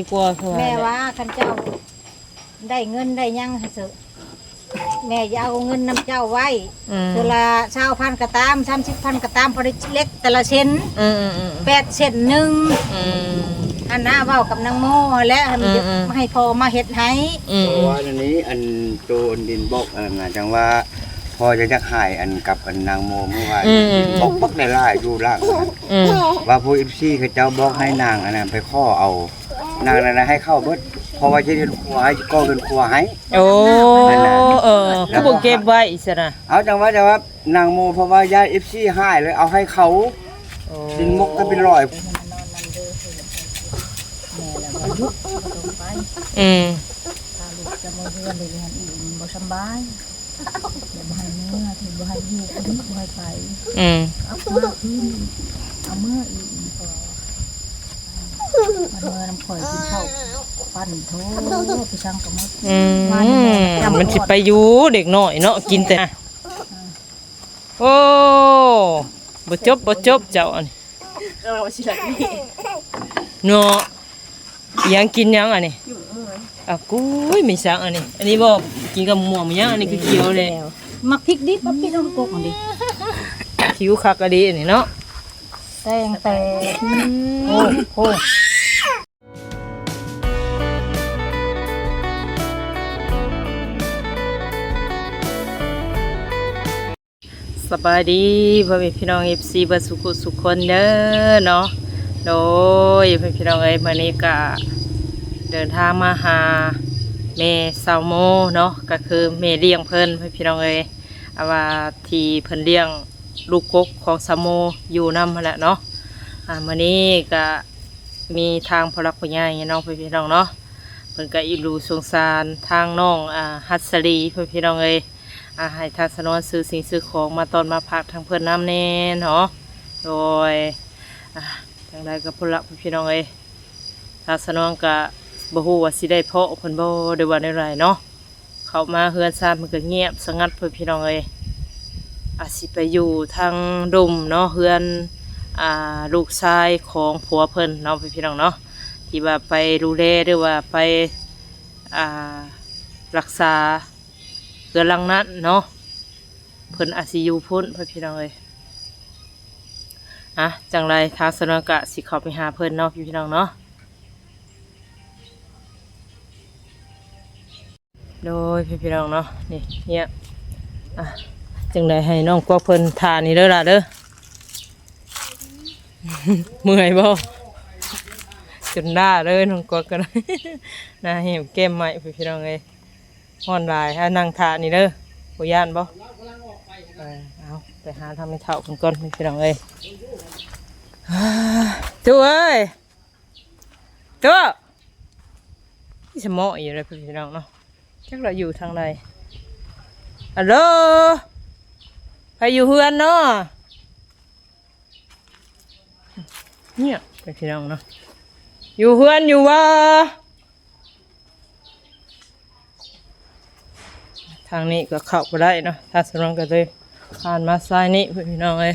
ดีกว่าคือว่าแม่ว่าคันเจ้า ได้เงินได้หยังให้เถอะแม่อย่าเอาเงินนำเจ้าไว้อืมเทอละชาวพันกระตามสามสิบพันกระตามพอได้เล็กแต่ละเส้นอืมอืมอืมแปดเส้นหนึ่งอืม อันน่าเว้ากับนางโมและให้มันอืมอืม ให้พอมาเฮ็ดให้อืมเพอืราะมว่าอันนี้อันโจนดินบอกอันน่ะจังว่า พอจะจักหายอันกับอันนางโมเมื่อวานดินบอกปักได้หลายอยู่ล่างนั้นอืมว่าผู้ FC เขาเจ้าบอกให้นางอันนั้นไปข้อเอา นางนั้นนะให้เข้าเบิดเพราะว่าจะเดินครัวให้ก็เป็นครัวให้ โอ้เออคือบ่เก็บไว้อิสระเอาจังว่าจังว่านางโมเพราะว่าญาติ FC ให้เลยเอาให้เขาโอ้ดินมกก็เป็นรอยแม่แล้วก็ยุบตรงไปอืมถ้าลูกจะมาเฮือนได้เรียนอีกมันบ่สำบายอย่าบ่ให้เมื่อถึงบ่ให้อยู่คนนี้บ่ให้ไปอืมเอามาคืนเอาเมื่ออีกพอ มันเมื่อน้ำข่อยกินข้าวปั้นโถไปช่างกับมดอืมมันสิไปอยู่เด็กน้อยเนาะกินแต่โอ้บ่จบบ่จบเจ้าอันนี้เราสิลักนี่เนาะยังกินยังอันนี้อะกูยไม่สังอันนี้ อันนี้บ่กินกับหม่วงมันยังอันนี้คือเขียวเลยมักพริกดิบมักพริกน้ำกกมันดิคิ้วคักอะดีอันนี้เนาะแตงแต่โอ้โห สบายดีพ่อแม่พี่น้อง FC เบ่สุขสุขคนเด้อเนาะโดยพ่อแม่พี่น้องเอ้ยมื้อนี้ก็เดินทางมาหาแม่ซาวโมเนาะก็คือแม่เลี้ยงเพิ่นพ่อแม่พี่น้องเอ้ยอาว่าทีเพิ่นเลี้ยงลูกกกของซาวโมอยู่นำหั่นแหละเนาะอ่ามื้อนี้ก็มีทางพลักผู้ใหญ่เนาะพ่อแม่พี่น้องเนาะเพิ่นก็อีรูสงสารทางน้องอ่าฮัตสรีพ่อแม่พี่น้องเอ้ย อาให้ทางสนวนซื้อสิ่งซื้อของมาตอนมาพักทางเพื่อนน้ำแน่เนาะโดยอะทางใดกับพุ่นละพี่น้องเอ้ยทางสนวนก็บ่ฮู้ว่าสิได้เพาะเพิ่นบ่ได้ว่าได้ไรเนาะเข้ามาเฮือนซ่านมันก็เงียบสงัดเพิ่นพี่น้องเอ้ยอาจสิไปอยู่ทางดุมเนาะเฮือนอ่าลูกชายของผัวเพิ่นเนาะพี่น้องเนาะที่ว่าไปดูแลหรือว่าไปอ่ารักษา เกือลังนั้นเนาะเพิ่นอาศิอยูพุ่นเพื่อนพี่น้องเลยอะจังไรทางสนองกะสิเข้าไปหาเพิ่นเนาะพี่พี่น้องเนาะโดยพี่พี่น้องเนาะนี่เนี่ยอะจังไรให้น้องกวกเพิ่นทานนี่เด้อล่ะเด้อเมื่อยบ่จนด่าเลยน้องกวกกันน้าเหี่ยวแก้มใหม่พี่พี่น้องเลย ฮ้อนหลายถ้านั่งทานี่เด้อบ่ย่านบ่เออเอาไปหาทำให้เท่าคนก่อนพี่น้องเอ้ยฮ่าตัวเอ้ยตัวนี่สมออยู่เลยพี่น้องเนาะจักเราอยู่ทางใดฮัลโหลใครอยู่เฮือนเนาะเนี่ยพี่น้องเนาะอยู่เฮือนอยู่วะ ทางนี้ก็เข้าไปได้เนาะถ้าสำรองก็เลยผ่านมาซ้ายนี้พี่น้องเอ้ย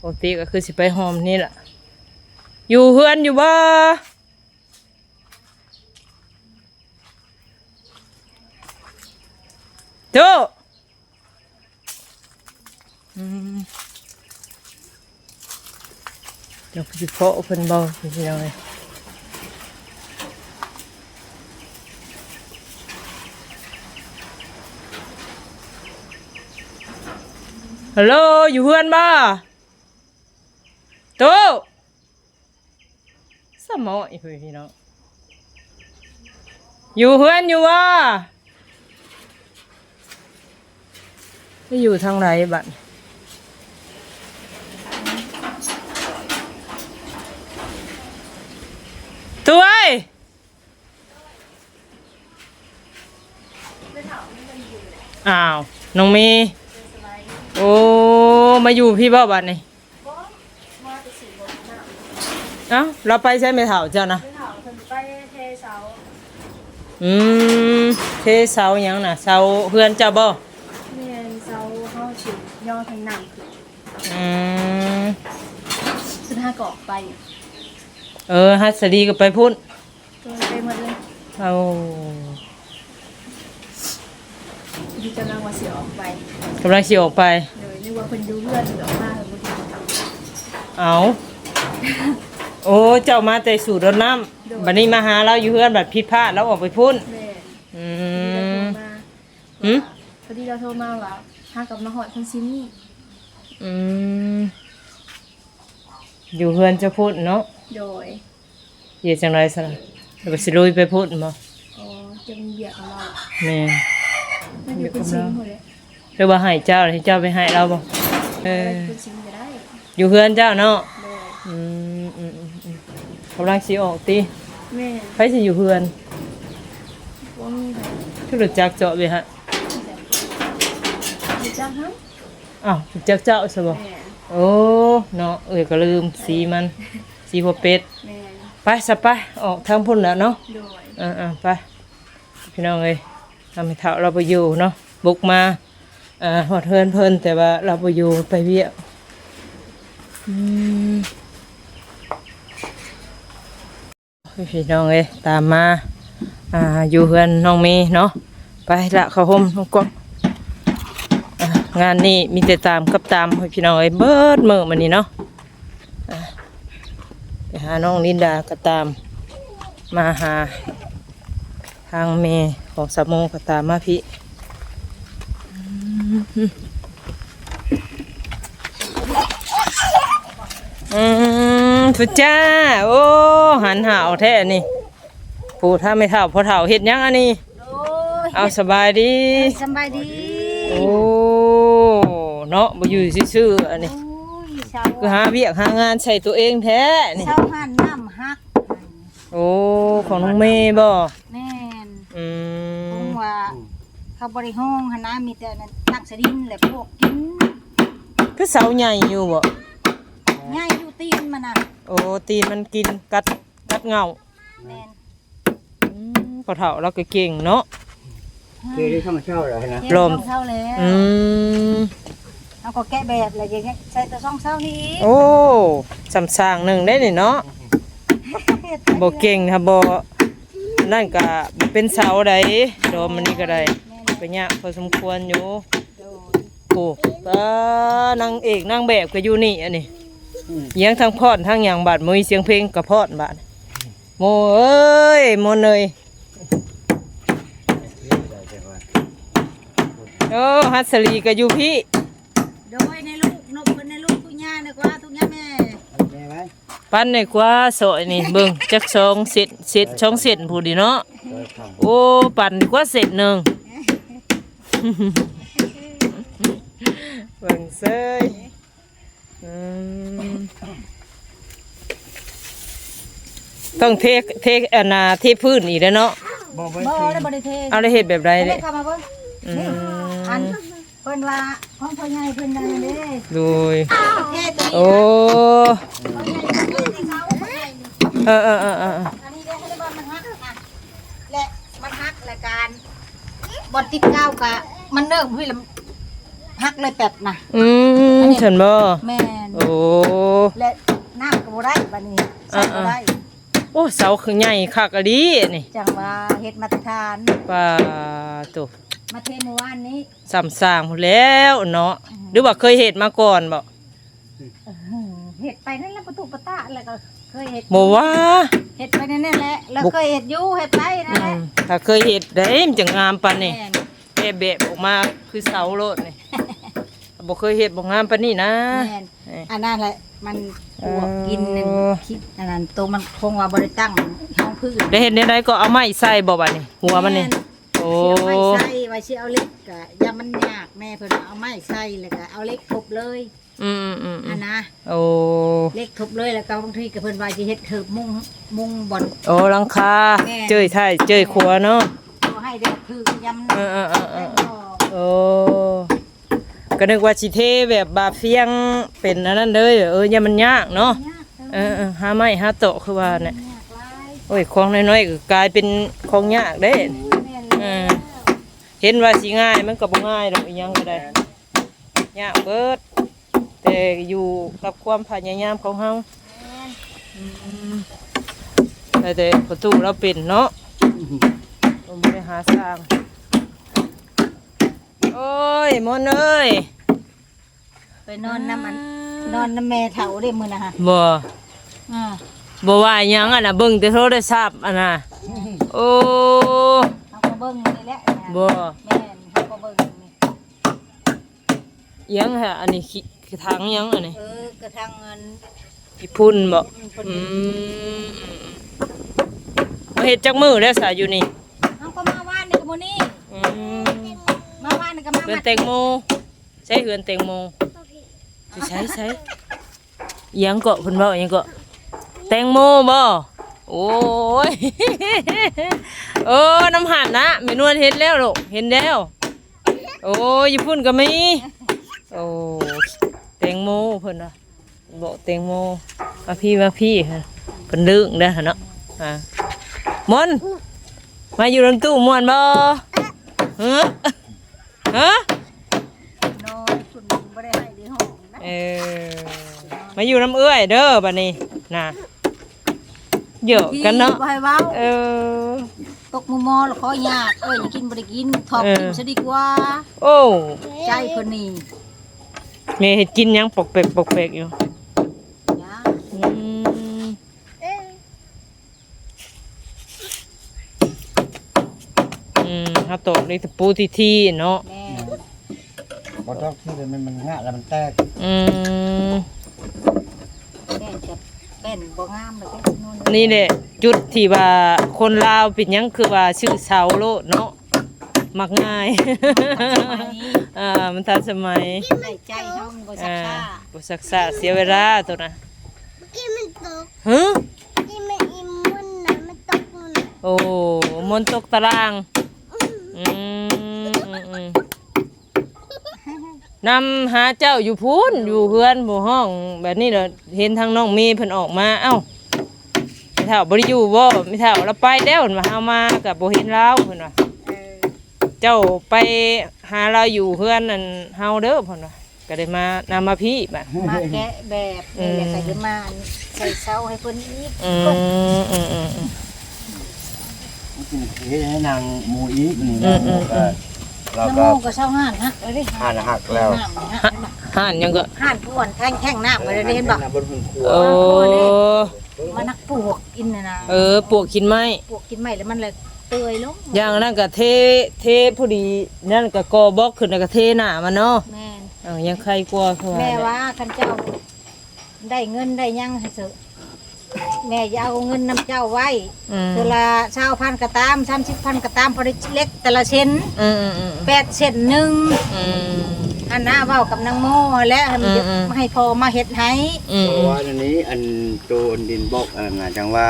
ปกติก็คือสิไปหอมนี่แหละอยู่เฮือนอยู่บ่โตอืมเดี๋ยวคือเพาะเพิ่นบ่พี่น้องเอ้ย ฮัลโหลอยู่เพื่อนบ่ตู้สมองอีกพี่น้องอยู่เพื่อนอยู่ว่าไม่อยู่ทางไหนบัดตัวเอ้ยอ้าว น้องมี โอ้ มาอยู่พี่บ่บัดนี่เอ้าเราไปใช้ไม่เถ่าเจ้านะเฒ่าเพิ่นไปเทเสาอืมเทเสาหยังน่ะเสาเพื่อนเจ้าบ่แม่นเสาเฮาสิย่อทางน้ำขึ้นอืมขึ้นห้าเกาะไปเออฮัสดีก็ไปพุ่นก็ไปหหมดเลยเอาที่กำลังว่าเสียออกไป กำลังสิออกไปโดยนึกว่าคนดูเพื่อนหรือออกมาหรือบ่ดีเอาโอ้เจ้ามาแต่สู่รถน้ำบัดนี้มาหาเราอยู่เพื่อนบัดผิดพลาดแล้วออกไปพุ่นแม่อืพอดีเราโทรมามหืมพอดีเราโทรมาว่าหากับมาหอดคนซินี่อืมอยู่เพื่อนจะพูดเนาะโดยเดี๋ยวจังไรสนะเดี๋ยวไปสิลุยไปพูดบ่อ๋อจะมีเบียร์ของเราแม่นมันอยู่เป็นซิงหมดเลย หรือว่าให้เจ้าให้เจ้าไปให้เราบ่เออเป็นซิงก็ได้อยู่เพื่อนเจ้าเนาะโดยอืมอืมอืมอืมกำลังสิออกติแม่ไปสิอยู่เพื่อนว่ามีแบบทุรู้จักเจาะไปฮะอยู่จ้างฮะอ้าวรู้จักเจ้าซะบ่แม่โอ้เนาะเอ้ยก็ลืมสีมัน สีหัวเป็ด แม่ไปซะไปออกทางพุ่นแล้วเนาะ โดย อ่าๆไป พี่น้องเอ้ยทำให้เท่าเราไปอยู่เนาะบุกมา อ่าหอดเฮินเพิ่นแต่ว่าเราไปอยู่ไปเวียอืมพี่น้องเอ้ยตามมาอ่าอยู่เฮือนน้องเมย์เนาะไปละเขาห่มน้องกวางานนี้มีแต่ตามกับตามพี่น้องเอ้ยเบิดมือมันนี่เนาะไปหาน้องลินดาก็ตามมาหาทางเมของสามโมงก็ตามมาพี่ อืมทุจ้า โอ้หันหาวแท้นี่ผู้ถ้าไม่เท่าพอเท่าเห็ดยังอันนี้ เอาสบายดีสบายดี โอ้เนาะบ่อยู่ซื่อๆอันนี้คือหาเวียกหางานใส่ตัวเองแท้นี่เช้าหันน้ำฮัก โอ้ ของน้องเมย์บ่แม่นอืม เขาบริห้องหนนะมีแต่นั้นนักสดินแหละพวกกินคือเสาใหญ่อยู่บ่ง่ายอยู่ตีนมันน่ะโอ้ตีนมันกินกัดกัดเงาแม่นอืมพอเฒ่าเราก็เก่งเนาะเคยได้เข้ามาเช่าเหรอนะเฮ็ดลมสองเช้าแล้วอืมเอาก็แกะแบบอะไรอย่างเงี้ยใส่แต่สองเช้านี้โอ้สำสร้างหนึ่งได้นี่เนาะบ่เก่งค่ะบ่นั่นก็บ่เป็นเสาใดโดมมันนี่ก็ได้ ก็ยากพอสมควรอยู่โอ้ป้านางเอกนางแบบก็อยู่นี่อันนี้เสียงทั้งพอดทั้งหยังบาดมือเสียงเพลงก็พอดบาดโมเอ้ยโมเนยโอ้ฮัสลีก็อยู่พี่โดยในลูกนกเป็นในลูกทุกย่าเนี่ยกว่าทุกย่าแม่แม่ไหมปั้นในกว่าสอยนี่เบิ่งจักสองเสร็จเสร็จช่องเสร็จผู้ดีเนาะโดยทำโอ้ปั่นกว่าเสร็จหนึ่ง เบิ่งเซยอืมต้องเทเทอันนาเทพื้นอีกแล้วเนาะบอกไว้บ่ทีได้บ่ได้เทเอาได้เห็ดแบบไรได้เด้เข้ามาเบิ่งอืนี่อันมเพิ่นว่าของพ่อใหญ่เพิ่นนั่นเด้โดยเทตัวนี้โอ้พ่อใหญ่เพิ่นให้เขาพ่อใหญ่นี่เออเออเออเออ อันนี้ได้ให้ได้บ่มันฮักอะและมันฮักและการ บ่ติดก้าวกะมันเลิกพี่ละฮักเลยแป๊บน่ะอืมฉันบ่แม่นโอ้และน้ำก็บ่ได้บัดนี้ใส่บ่ได้โอ้เสาคือใหญ่คักอะดีนี่จังว่าเฮ็ดมาตรฐานป้าตุมาเทเมื่อวานนี้สามสร้างพู้นแล้วเนาะหรือว่าเคยเห็ดมาก่อนบ่อื้อหือเฮ็ดไปนั่นแหละประตูประตะแล้วก็ เคยเฮ็ดบ่ว่าเฮ็ดไปนั่นแหละแล้วเคยเฮ็ดอยู่เฮ็ดไปนั่นอืแหละมถ้าเคยเห็ดได้มันจะงามปานนี่แม่นแค่แบบออกมาคือเสาโลดนี่บ่เคยเห็ดบ่งามปานนี้นะแม่นเอ้ยอันนั้นแหละมันปวกกินนั่นเออคิดอันนั้นตัวมันคงว่าบ่ได้ตั้งห้องพื้นได้เห็ดได้ก็เอาไม้ใส่บ่บัดนี้หัวมันนี่โอ้ เสียไม้ใส่ไว้สิเอาเหล็กก็อย่ามันยากแม่เพิ่นเอาไม้ใส่แล้วก็เอาเหล็กทุบเลยอืมอืมอือัมนนะโอ้เหล็กทุบเลยแล้วก็บางทีก็เพิ่นว่าสิเฮ็ดเถิบมุงมุงบ่อน โอ้หลังคาแม่ เจ้ยไทยเจ้ยครัวเนาะ บ่ให้ได้คือยำเออเออเออเอแล้วอก็โอ้ก็นึกว่าสิเทแบบบาเฟียงเป็นอันนั้นเลยเอออย่ามันยากเนาะยากเด้อเออเออหาไม้หาโต๊ะคือว่าเนี่ยยากหลายโอ้ยของน้อยๆก็กลายเป็นของยากเด้แม่นเอแล้วอเห็นว่าสิง่ายมันก็บ่ง่ายดอกอีหยังก็ได้ยากเบิด แต่อยู่กับความพยายามของเฮาแม่นไแต่แต่ประตูเราเป็นเนาะผมบ่ได้หาสร้าง โอ้ยมอนเอ้ยไปนอนน้ำมัน นอนน้ำแม่เฒ่าได้มื้อนะฮะบ่อ่า บ่ว่าหยังอะนะเบิ่งแต่โทรศัพท์อะนะโอ้ เฮาก็เบิ่งนี่แหละนะบ่แม่นเฮาก็เบิ่งนี่หยังฮะอันนี้ขี้ขี้ถังหยังอันนี้เออกระทั่งเงินขี้พุ่นบ่อืมมาเฮ็ดจักมือแล้วสาอยู่นี่เฮาก็มาว่านนี่ก็มื้อนี้อืมมาว่านนี่ก็มาเฮือนมัดแตงโมใช่เฮือนแตงโมสิใช้ใช้หยังเกาะเพิ่นเว้าหยังเกาะแตงโมบ่ โอ้ย เออ น้ำหันนะแม่นวลเห็นแล้วลูกเห็นแล้ว โอ้ยญี่ปุ่นก็มีโอ้แตงโมเพิ่นน่ะบอกแตงโมมาพี่มาพี่ฮะเพิ่นดึงได้อหั่นเนาะอ่ามอนมาอยู่ลำตู้ม่วนบ่ฮะฮะนอนคุณบ่ได้ให้ดีห้องนะเออมาอยู่น้ำเอื้อยเด้อบัดนี้น่ะ เยอะกันเนาะบ่ให้เว้าเออ ตกมุมมอแล้วขอยากเอ้ยอย่ากินบ่ได้กินทอบเออกินซะดีกว่า โอ้ใจเพิ่นนี่แม่เฮ็ดกินหยังปกเปกปกเปกอยู่ยาอืมอืมเฮาตอกนี่ตะปูที่ที่เนาะแม่ บ่ต้องที่มันมันงะแล้วมันแตก อืมแม่จะ เป็นบ่งามเลยแค่นู่นนี่แหละจุดที่ว่าคนลาวเป็นหยังคือว่าชื่อเสาโลดเนาะมักง่าย อ่ามันทันสมัยได้ใจเฮามันบ่ซักอ่าซ่าบ่ซักษาเสียเวลาตัวนะที่มันตกฮะที่มันอิมมุนนะมันตกนู่นน่ะโอ้มนต์ตกตารางอืมอืมอืม นำหาเจ้าอยู่พูนอยู่เพื่อนหมู่ห้อง แบบนี้เด้อเห็นทางน้องเมีเพิ่นออกมา เอ้าไม่เท่าบ่ได้อยู่บ่ไม่เท่าเราไปแล้วมาเฮามากับบ่เห็นเราเพิ่นว่าเออเจ้าไปหาเราอยู่เพื่อนนั่นเฮาเด้อเพิ่นว่าก็ได้มานำมาพี่บัด มาแกะแบบนี่แหละก็จะมาใส่เสาให้เพิ่นอีกอืมอืมอืมอืม เฮ็ดให้นางหมูอีกนี่อืมอืม ก็ เราน้ำก็มูกก็เศร้าห่านฮักเลยดิทานหักแล้วน้ำนี่ฮะห่านยังก็ห่านผู้อ่อนแท่งแท่งน้ำมาเลยเห็นบ่บนหุ่นครัวโอ้มานักปลวกกินน่ะนะเออปวกกินไหมปลวกกินไม่แล้วมันเลยเปื่อยลงอย่างนั้นก็เทเทพอดีนั่นก็กอบล็อกขึ้นแล้วก็เทหน้ามันเนาะแม่นเออยังใครกลัวเขาแม่ว่าว่าคันเจ้าได้เงินได้หยังให้เถอะ แม่จะเอาเงินนำเจ้าไว้อืมเทอละเช้าพันกระตามสามสิบพันกระตามพอได้เล็กแต่ละเส้นอืมอืมอืมแปดเส้นหนึ่งอืม อันน่าเว้ากับนางโมและให้มันอืมอืม ให้พอมาเฮ็ดให้อืม เพราะว่าอันนี้อันโจอันดินบอกอันน่ะจังว่า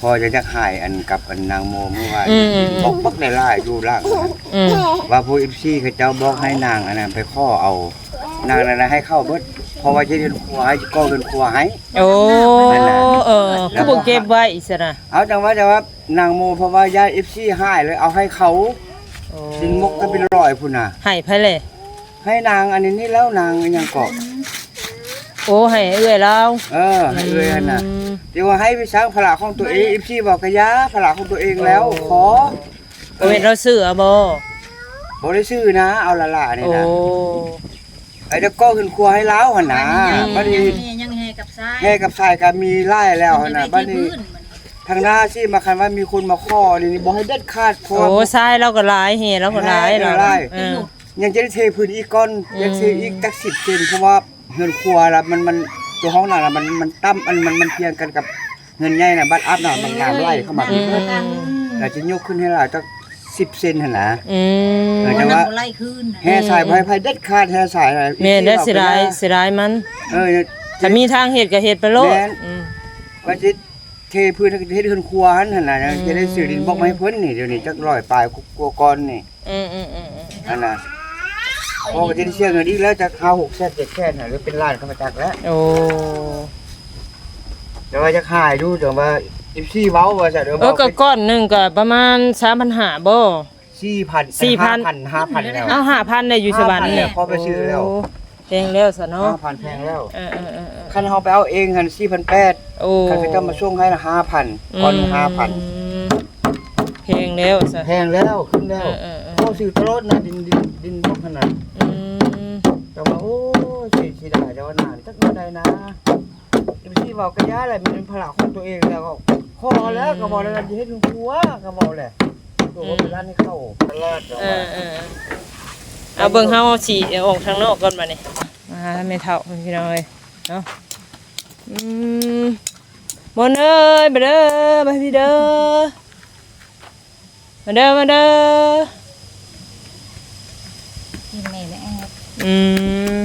พอจะจักหายอันกับอันนางโมเมื่อวานบอกปักในลายอยู่ล่างนั้นอืมว่าผู้ FC เขาเจ้าบอกให้นางอันนั้นไปข้อเอา นางนั้นนะให้เข้าเบิดเพราะว่าจะเดินครัวให้ก็เดินครัวให้ โอ้เออผู้บ่เก็บไว้อิสระเอาจังว่าจังว่านางโมเพราะว่าญาติ FC หายเลยเอาให้เขาโอ้ดินมกก็เป็นรอยพุ่นน่ะให้ไผเลยให้นางอันนี้นี่แล้วนางยังเกาะโอ้ให้เอื้อยเราเออให้เลยอันน่ะอืมเดี๋ยวว่าให้ไปสร้างพละของตัวเอง FC บอกกะยาพละของตัวเองแล้วขอบ่เห็นเราซื้ออะบ่บ่ได้ซื้อนะ เอาละล่ะนี่โอ้นะ ไอ้เด็กก็ขึ้นครัวให้แล้วหั่นน่ะบัดนี้ยังแห่กับซ้ายแม่กับชายก็มีไล่แล้วหั่นน่ะบัดนี้พื้นมันทางหน้าที่มาคันว่ามีคนมาข้อนี่บ่ให้เด็ดขาดเพราะโอ้ว่าทรายเราก็หลายเฮเราก็หลายให้เราหลายเออยังจะได้เทพื้นอีกก้อนอืมยังเทอีกจัก10เซนเพราะว่าเงินครัวละมันมันตัวห้องน่ะมันมันตั้มมันมันมันเพียงกันกับเงินใหญ่น่ะบัดอัพน่ะมันงามไล่เข้ามาอืเพิ่มนแต่จะยกขึ้นให้หลายจั ก10เซนหั่นน่ะอืมเออแต่ว่าไล่คืนแห่สายไผไผเด็ดขาดแห่สายอะไรแม่ได้สิรายสิรายมันเออถ้ามีทางเฮ็ดก็เฮ็ดไปโลดแม่นอืมว่าสิเทพื้นให้เฮ็ดเฮือนครัวหั่นหั่นน่ะอืมจะได้ซื้อดินบล็อกมาให้เพิ่นนี่เดี๋ยวนี้จักร้อยปลายกลัวก้อนนี่อืมอืมอืมอืมอันน่ะพอก็จะได้เชื่อเงินอีกแล้วจะเข้า6แสน7แสนน่ะหรือเป็นล้านเข้ามาจักแล้วโอ้เดี๋ยวว่าจะขายดูเดี๋ยว ว่า14เว้าว่าจะเดี๋ยวเออก็ก้อนหนึงก็ประมาณ3,500บ่4,000 4,000 5,000 5,000แล้วเอา5,000ได้อยู่สวรรค์5,000แล้วพอไปซื้อแล้วโแพงแล้วซะเนาะห้าพันแพงแล้วเออเออเออเออคันเฮาไปเอาเองหันสี่พันแปดโอ้คันเขาจะมาช่วงให้ละห้าพันก่อนห้าพันอืมแพงแล้วซะแพงแล้วขึ้นแล้วเออเออเออเขาซื้อตลอดนะดินดินดินพวกขนาดอืมแต่ว่าโอ้ยสิสิได้แต่ว่านานจักเมื่อใดนะเดี๋ยวสิเว้ากระยาอะไรมันเป็นภาระของตัวเองแล้วก็ พอแล้วก็บอกแล้วจะให้ถึงหัวก็บอกแหละตัวว่าเป็นร้านให้เข้าตลาดเออเออเอาเบิ่งเฮาสิเอาออกทางนอกก่อนบัดนี้มาไม่เท่าพี่น้องเอ้ยเนาะอืมมนเอ้ยมาเด้อมาพี่เด้อมาเด้อมาเด้อกินแม่และแอบอืม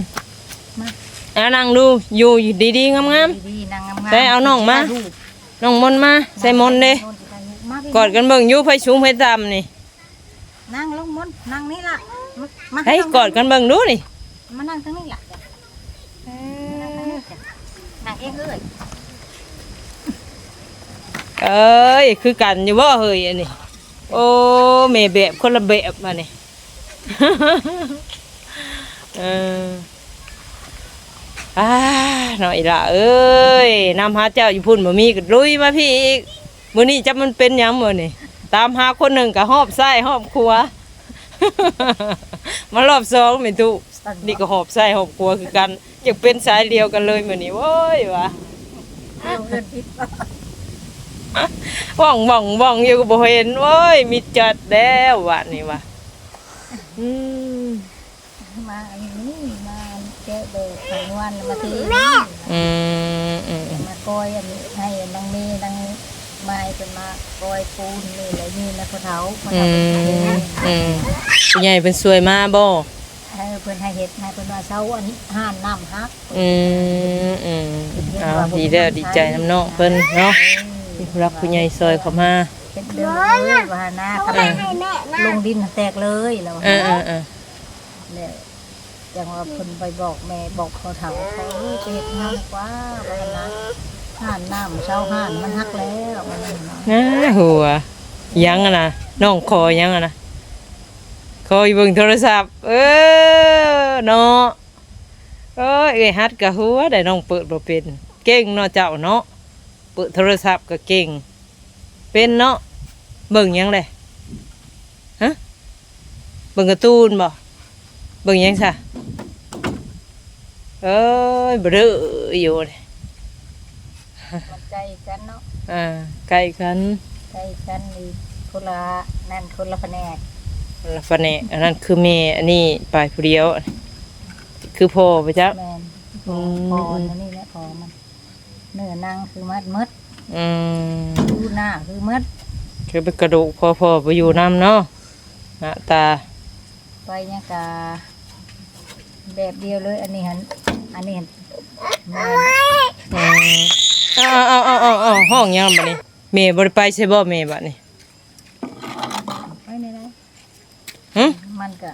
เอานั่งดูอยู่ดีๆงามดีๆนางงามๆใส่เอาน้องมาลูกๆ น้องมนต์มาใส่มนต์เด้มาพี่กอดกันเบิ่งอยู่ไผสูงไผต่ำนี่นั่งลงมนต์นั่งนี่ล่ะมามาให้กอดกันเบิ่งดูนี่มานั่งทางนี้ล่ะนั่งเองเอ้ยเอ้ยคือกันอยู่บ่เฮ้ยอันนี้โอ้แม่แบบคนละแบบมานี่เออ อ่าหน่อยละเอ้ยนำหาเจ้าอยู่พุ่นบ่มีก็ลุยมาพี่อีกมื้อนี้จะมันเป็นหยังมื้อนี่ตามหาคนหนึ่งก็หอบไส้หอบครัว มารอบสองแม่ตุนี่ก็หอบไส้หอบครัวคือกันอยากเป็นสายเดียวกันเลยมื้อนี้โว้ยว่ะเงินพิษว่องว่องว่องอยู่ก็บ่เห็นโอ้ยมีจัดแล้ววะนี่ว่ะอืมมาอัน กขันวันมาทีอืมอืมมาก้อยอันนี้ให้นางเมย์นางไม้เป็นมาก้อยปูนนี่แหละยืนแล้วเขาเท้ามาอืทำเป็นมเอืมผู้ใหญ่เป็นสวยมาบ่ให้เพิ่นให้เฮ็ดให้เพิ่นว่าเช้าอันนี้ห้านน้ำฮักอืมอืมเอาดีแล้วดีใจน้ำน้องเพิ่นเนาะมีผู้รักผู้ใหญ่ซอยเข้ามาเป็นเดือนเลยว่าหน้าทำไมลงดินแตกเลยแล้วเออเออเออ เนี่ย จังว่าเพิ่นไปบอกแม่บอกเขาเฒ่าเขาเอ้ยไปเฮ็ดงานกว่าว่าหั่นนะห้านน้ำเช้าห้านมันฮักแล้วมันนั่นเนาะนะหัวยังอะนะน้องคอยังอะนะคอยเบิ่งโทรศัพท์ เออเนาะเอ้ยเอ้ยฮัดกะหัวได้น้องเปิดบ่เป็น เก่งเนาะเจ้าเนาะเปิดโทรศัพท์ก็เก่ง เป็นเนาะเบิ่งยังเลยฮะเบิ่งการ์ตูนบ่เบิ่งยังซะ เอ้ยบ่เด้ออยู่เลยมันใจกันเนาะอ่าใกล้กันใจกันนี่คนละนั่นคนละแผนกละฟันนี่อันนั้นคือแม่อันนี้ปลายผู้เดียว คือพ่อไปจ้ะแม่นอืพอมอันนี้แหละพอมันเนื้อนางคือมัดมดอืมดูหน้าคือมดคือเป็นกระดูกพ่อพ่อไปอยู่น้ำเนาะหน้าตาไปยังกาแบบเดียวเลยอันนี้หัน อันนี้หันแม่นอืมเอาเอาเอาเอาเอาห้องยังบัดนี้แม่บ่ได้ไปใช่บ่แม่บัดนี้ไปไหนไหนหึมันก็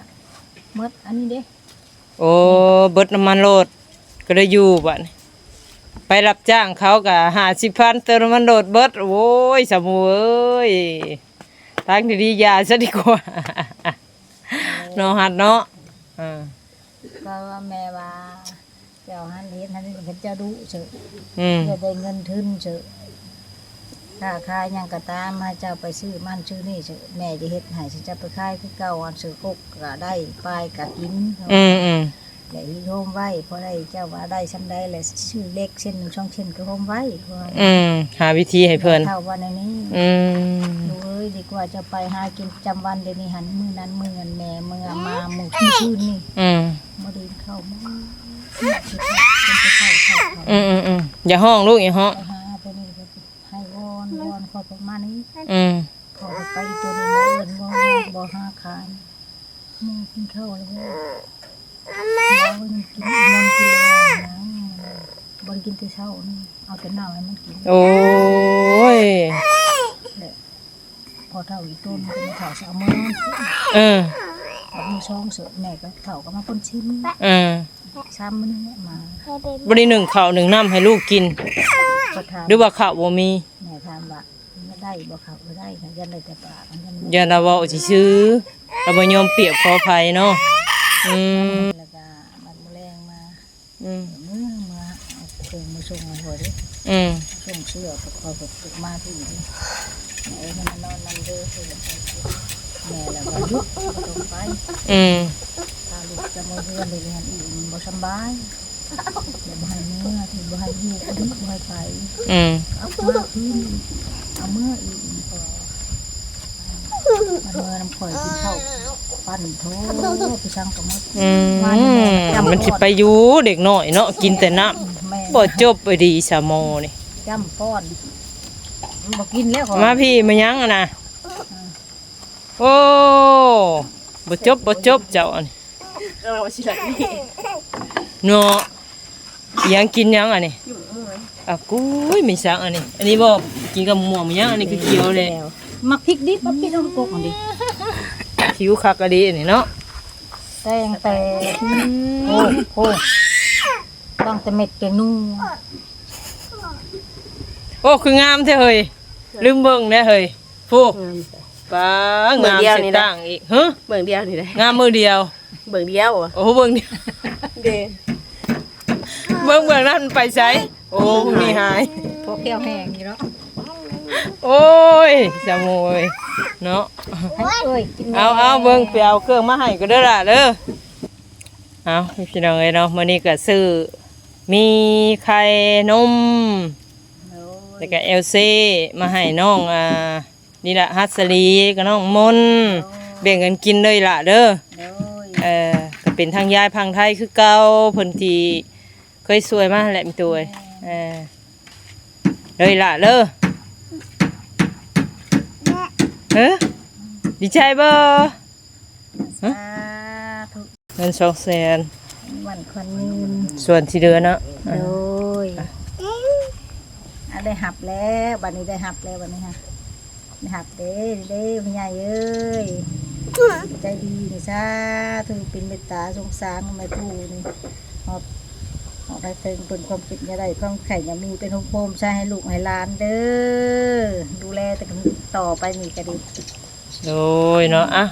มดอันนี้เด้โอ้เบิดน้ำมันโลดก็ได้อยู่บัดนี้ไปรับจ้างเขาก็50,000เติมน้ำมันโลดเบิดโอ้ยสมูเอ้ยทางดีๆอยาซะดีกว่าเนาะหัดเนาะอ่าก็ว่าแม่ว่าเจ้าหันเฮ็ดหันนี่เป็นเจ้าดุเฉยอืมจะได้เงินทุนเฉยถ้าขายหยังก็ตามมาเจ้าไปซื้อมันซื้อนี่เฉยแม่จะเฮ็ดให้สิจะไปขายคือเก่าอันซื้อกุกก็ได้ปลายก็กินอืมอืมแล้วอีโฮมไว้พอได้เจ้าว่าได้ชั้นได้แล้วชื่อเล็กเช่นหนึ่งช่องเช่นก็โฮมไว้เพราะว่าอืมหาวิธีให้เพิ่นเท่าวันนี้อืมดูเอ้ยดีกว่าจะไปหากินประจำวันเดี๋ยวนี้หันมือนั้นมือนันแม่มือมาหมู่ที่ชื่นนี่อืมมาเดินเข้ามา สิเข้าเป็นไปเข้าเข้าเข้าอืมอืมอืมอย่าห้องลูกอย่าห้องไปหาตัวนี้ก็ให้วอนวอนขอประมาณนี้อืมขอไปตัวนี้มาเอินวอนบ่หาขายแม่กินข้าวแล้วบ่บ่กินมันกินแล้วนะบ่ได้กินแต่เช้านี่เอาแต่น้ำให้มันกินโอ้ยพอเท่าอีกต้นก็มีเท่าสามมือเออ เอามือช่องเสือแม่ก็เท่าก็มาคนชิมเออช้ำมันนี่มาบ่ได้หนึ่งข้าวหนึ่งน้ำให้ลูกกิน ก็ถามหรือว่าข้าวบ่มีแม่ถามว่าไม่ได้บ่เขาบ่ได้ค่ะยันเลยแต่ปากยันอย่าละเว้าซื่อๆเราบ่ยอมเปรียบขออภัยเนาะอืมแล้วก็มันแรงมาอืมเมื่อมาเอาเครื่องมาส่งมาหัวดิอืมส่งเสื้อกับคอยกับฝึกมาที่นี่เออมันนอนนั่นเด้อคือไป แม่แล้วก็ยุบบ่ต้องไปอืมถ้าลูกจะมาเพื่อนเลยงานอีกมันบ่สำบายเดี๋ยวบ่ให้เมื่อที่บ่ให้อยู่ก็ดีบ่ให้ไปอืมเอามาคืนเอาเมื่ออีกพอมันเมื่อน้ำข่อยกินข้าวปั้นโถไปสั่งกับมดอืมมันสิไปอยู่เด็กน้อยเนาะกินแต่น้ำแม่บ่จบไปดีสามโมนี่จำป้อนมันบ่กินแล้วขอมาพี่มายังอะนะ โอ้บ่จบบ่จบเจ้าอันนี้เราสิลักนี่เนาะยังกินยังอันนี้อยู่มื้ออะกุ้ยไม่สังอันนี้ อันนี้บ่กินกับหม่วงมันยังอันนี้คือเขียวเลยแล้วมักพริกดิบมักพริกน้ำกกอันดิคิ้วคักอะดีอันนี้เนาะแตงแต่โอ้โหตั้งแต่เม็ดแกงนุ่งโอ้คืองามแท้เฮ้ยลืมเบิ่งแน่เฮ้ยฟู ป้างามเสียต่างอีกฮะเบิ่งเดียวนี่ได้งามมือเดียว เบิ่งเดียวอะโอ้เบิ่งนี่เด้เบิ่งเบิ่งนั้นไปใช้โอ้พวกนี้หาย พวกแก้วแห้งนี่เนาะโอ้ยจมูกเอ้ยเนาะให้เอ้ยกินแม่เอาเอาเบิ่งไปเอาเครื่องมาให้ก็เด้อล่ะเด้อเอาพี่น้องเอ้ยเนาะมื้อนี้ก็ซื้อมีไข่นมโอ้แล้วก็เอลซีมาให้น้องอ่า นี่ล่ะฮัสลีกับน้องมนต์แบ่งกันกินเลยล่ะเด้อโอ้ยเออก็เป็นทางยายพังไทยคือเก่าเพิ่นที่เคยสวยมาแหละมีตัวเอ้ยเออเลยล่ะเด้อเฮ้ดีใจบ่สาธุเงินสองแสนวันควันยืนส่วนที่เหลือเนาะโดยอะได้หับแล้วบัดนี้ได้หับแล้วบัดนี้ฮะได้ หับเด้เด้พี่ใหญ่เอ้ยใจดีนี่ซาถึงเป็นเมตตาสงสารไม่พูนี่หอบหอบได้เติงเป็นความคิดอย่าได้ความไข่อย่ามีเป็นหุบโฮมใช้ให้ลูกให้หลานเด้อดูแลแต่กันต่อไปนี่ก็ดีโดยเนาะอะ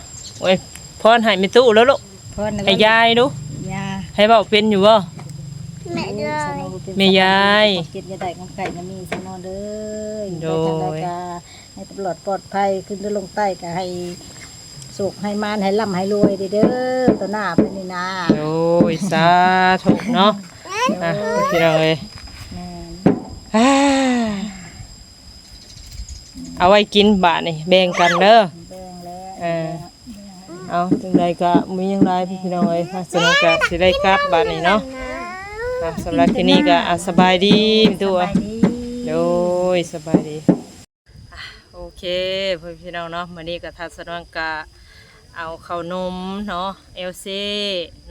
โอ้ยพรให้แม่ตู้แล้วลูกเพิ่นน่ะให้ยายดูยาให้เว้าเป็นอยู่บ่แม่เด้อแม่ยายเก็บยาได้ของไก่จะมีสนอนเด้อโดยไปทาง ใดก็ให้ตำรวจปลอดภัยขึ้นด้วยลงใต้ก็ให้สุขให้มานให้ร่ำให้รวยเด้อเด้อตัวหน้าเป็นนี่นาโอ้ยสาธุเนาะอะพี่น้องเอ้ยแม่นอ่าเอาไว้กินบาทนี่แบ่งกันเด้อ แบ่งแล้วเออ เอาจังใดก็มีหยังไรพี่น้องเอ้ยถ้าสนุกก็สิได้กลับบาทนี่เนาะอะสำหรับที่นี่ก็อะสบายดีพี่ตัวสบายดี โดยสบายดีอะโอ เคพ่อพี่น้องเนาะมื้อนี้ก็ทัศนวนกะเอาข้าวนมเนาะเอลซี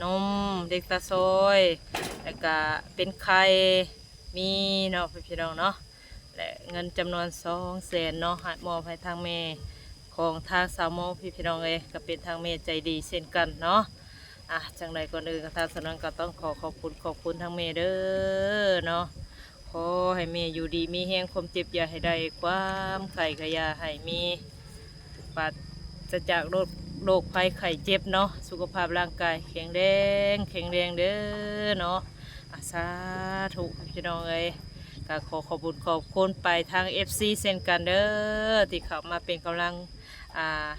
นมเด็กตาซอยแล้วก็เป็นไข่มีเนาะพ่อพี่น้องเนาะและเงินจำนวนสองแสนเนาะหัมอบให้ทางเมของทางสาวโมพี่พี่น้องเอ้ยก็เป็นทางเมใจดีเช่นกันเนาะอะจังใดก่อนอื่นก็ทางสนวนก็ต้องขอขอบคุณขอบคุณทางเมเด้อเนาะ ขอให้แม่อยู่ดีมีแห้งความเจ็บอย่าให้ได้ความไข่ก็อย่าให้มีปราศจากโรคโรคภัยไข้เจ็บเนาะสุขภาพร่างกายแข็งแรงแข็งแรงเด้อเนาะอาสาธุพี่น้องเอ้ยก็ขอขอบคุญขอบคุณไปทาง FC เช่นกันเด้อที่เข้ามาเป็นกำลังอ่า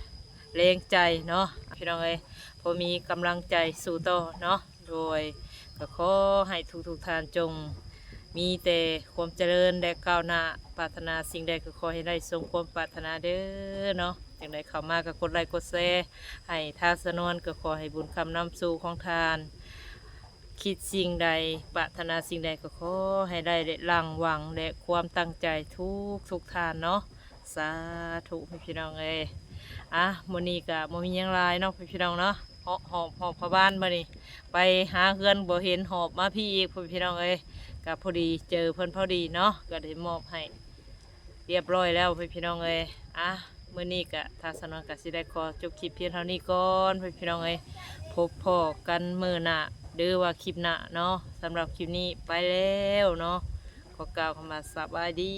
แรงใจเนาะพี่น้องเอ้ยพอมีกำลังใจสู่ต่อเนาะโดยก็ขอให้ทุกๆท่านจง มีแต่ความเจริญและก้าวหน้าปรารถนาสิ่งใดก็ขอให้ได้สมความปรารถนาเด้อเนาะอย่างใดเข้ามาก็กดไลค์กดแชร์ให้ทาสนวนก็ขอให้บุญคำนำสู่ของทาน คิดสิ่งใดปรารถนาสิ่งใดก็ขอให้ได้ลังหวังและความตั้งใจทุกทุกทานเนาะสาธุพี่น้องเอ้ยอะมื้อนี้ก็บ่มีหยังหลายเนาะพี่น้องเนาะหอบหอบหอบพระบ้านมานี่ไปหาเฮือนบ่เห็นหอบมาพี่อีกพี่น้องเอ้ย ก็พอดีเจอเพิ่นพอดีเนาะก็ได้มอบให้เรียบร้อยแล้วพี่พี่น้องเอ้ยอะมื้อนี้ก็ทางสนองก็สิได้ขอจบคลิปเพียงเท่านี้ก่อนพี่พี่น้องเอ้ยพบพอกันมื้อหน้าหรือว่าคลิปหน้าเนาะสำหรับคลิปนี้ไปแล้วเนาะขอกล่าวคำว่าสบายดี